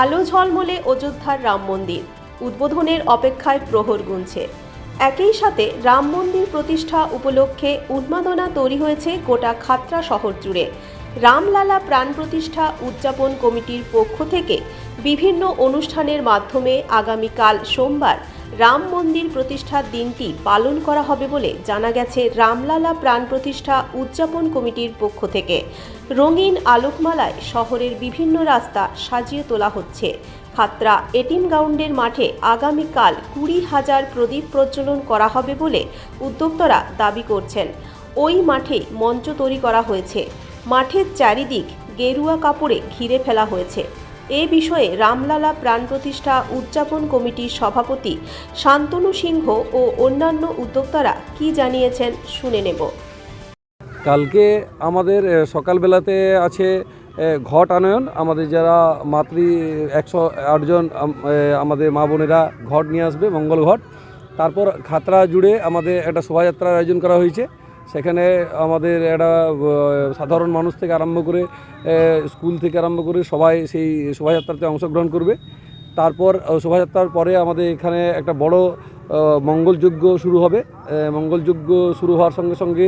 আলো ঝলমলে অযোধ্যার রাম মন্দির। উদ্বোধনের অপেক্ষায় প্রহর গুনছে। একই সাথে রাম মন্দির প্রতিষ্ঠা উপলক্ষে উন্মাদনা তৈরি হয়েছে গোটা খাত্রা শহর জুড়ে। রামলালা প্রাণ প্রতিষ্ঠা উদযাপন কমিটির পক্ষ থেকে বিভিন্ন অনুষ্ঠানের মাধ্যমে আগামীকাল সোমবার রাম মন্দির প্রতিষ্ঠার দিনটি পালন করা হবে বলে জানা গেছে রামলালা প্রাণ প্রতিষ্ঠা উদযাপন কমিটির পক্ষ থেকে। রঙিন আলোকমালায় শহরের বিভিন্ন রাস্তা সাজিয়ে তোলা হচ্ছে। খাতরা এটিম গ্রাউন্ডের মাঠে আগামীকাল কুড়ি হাজার প্রদীপ প্রজ্বলন করা হবে বলে উদ্যোক্তারা দাবি করছেন। ওই মাঠে মঞ্চ তৈরি করা হয়েছে। মাঠের চারিদিক গেরুয়া কাপড়ে ঘিরে ফেলা হয়েছে। এ বিষয়ে রামলালা প্রাণ প্রতিষ্ঠা উদযাপন কমিটির সভাপতি শান্তনু সিংহ ও অন্যান্য উদ্যোক্তারা কি জানিয়েছেন শুনে নেব। কালকে আমাদের সকালবেলাতে আছে ঘট আনয়ন। আমাদের যারা মাতৃ, একশো আটজন আমাদের মা বোনেরা ঘট নিয়ে আসবে, মঙ্গল ঘট। তারপর খাতড়া জুড়ে আমাদের একটা শোভাযাত্রার আয়োজন করা হয়েছে। সেখানে আমাদের একটা সাধারণ মানুষ থেকে আরম্ভ করে স্কুল থেকে আরম্ভ করে সবাই সেই শোভাযাত্রাতে অংশগ্রহণ করবে। তারপর শোভাযাত্রার পরে আমাদের এখানে একটা বড় মঙ্গলযজ্ঞ শুরু হবে। মঙ্গলযজ্ঞ শুরু হওয়ার সঙ্গে সঙ্গে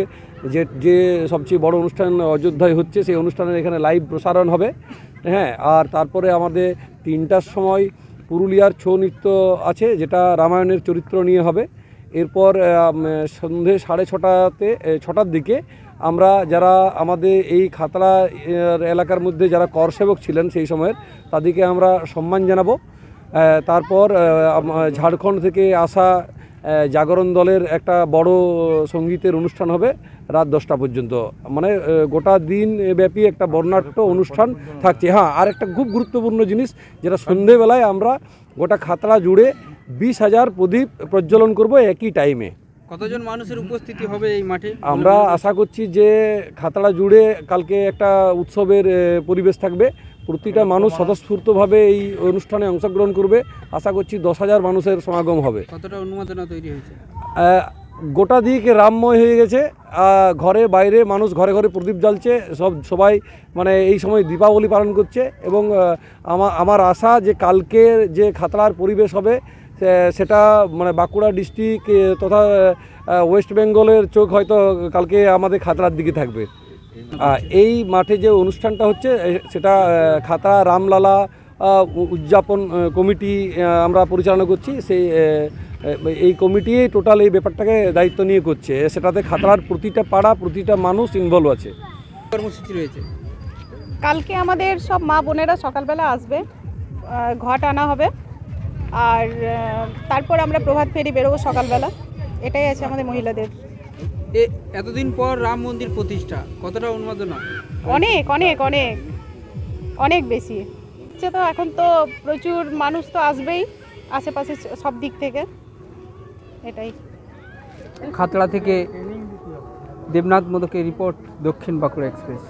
যে যে সবচেয়ে বড় অনুষ্ঠান অযোধ্যায় হচ্ছে, সেই অনুষ্ঠানের এখানে লাইভ প্রসারণ হবে। হ্যাঁ আর তারপরে আমাদের তিনটার সময় পুরুলিয়ার ছৌ নৃত্য আছে, যেটা রামায়ণের চরিত্র নিয়ে হবে। এরপর সন্ধে সাড়ে ছটাতে ছটার দিকে আমরা যারা আমাদের এই খাতড়া এলাকার মধ্যে যারা করসেবক ছিলেন সেই সময়ের, তাদেরকে আমরা সম্মান জানাব। তারপর ঝাড়খণ্ড থেকে আসা জাগরণ দলের একটা বড় সঙ্গীতের অনুষ্ঠান হবে রাত দশটা পর্যন্ত। মানে গোটা দিন ব্যাপী একটা বর্ণাঢ্য অনুষ্ঠান থাকছে। হ্যাঁ আর একটা খুব গুরুত্বপূর্ণ জিনিস, যেটা সন্ধেবেলায় আমরা গোটা খাতড়া জুড়ে বিশ হাজার প্রদীপ প্রজ্বলন করব একই টাইমে কতজন মানুষের উপস্থিতি হবে এই মাঠে? আমরা আশা করছি যে খাতড়া জুড়ে কালকে একটা উৎসবের পরিবেশ থাকবে। প্রতিটা মানুষ স্বতঃস্ফূর্তভাবে এই অনুষ্ঠানে অংশগ্রহণ করবে। আশা করছি দশ হাজার মানুষের সমাগম হবে। কতটা উন্মাদনা তৈরি হয়েছে? গোটা দিক রামময় হয়ে গেছে। ঘরে বাইরে মানুষ ঘরে ঘরে প্রদীপ জ্বালছে। সব সবাই মানে এই সময় দীপাবলি পালন করছে এবং আমার আশা যে কালকের যে খাতড়ার পরিবেশ হবে সেটা মানে বাঁকুড়া ডিস্ট্রিক্ট তথা ওয়েস্ট বেঙ্গলের চোখ হয়তো কালকে আমাদের খাতড়ার দিকে থাকবে। এই মাঠে যে অনুষ্ঠানটা হচ্ছে সেটা খাতড়া রামলালা উদযাপন কমিটি আমরা পরিচালনা করছি। সেই এই কমিটি টোটাল এই ব্যাপারটাকে দায়িত্ব নিয়ে করছে। সেটাতে খাতড়ার প্রতিটা পাড়া প্রতিটা মানুষ ইনভলভ আছে। কর্মসূচি রয়েছে। কালকে আমাদের সব মা বোনেরা সকালবেলা আসবে। ঘট আনা হবে। আর তারপর আমরা প্রভাত ফেরি বেরোবো সকালবেলা। এটাই আছে আমাদের মহিলাদের। এ এতদিন পর রাম মন্দির প্রতিষ্ঠা কতটা উন্মাদনা? অনেক অনেক অনেক অনেক বেশি। হচ্ছে তো এখন তো প্রচুর মানুষ তো আসবেই আশেপাশে সব দিক থেকে। এটাই। খাতড়া থেকে দেবনাথ মোদকের রিপোর্ট দক্ষিণ বাঁকুড়া এক্সপ্রেস।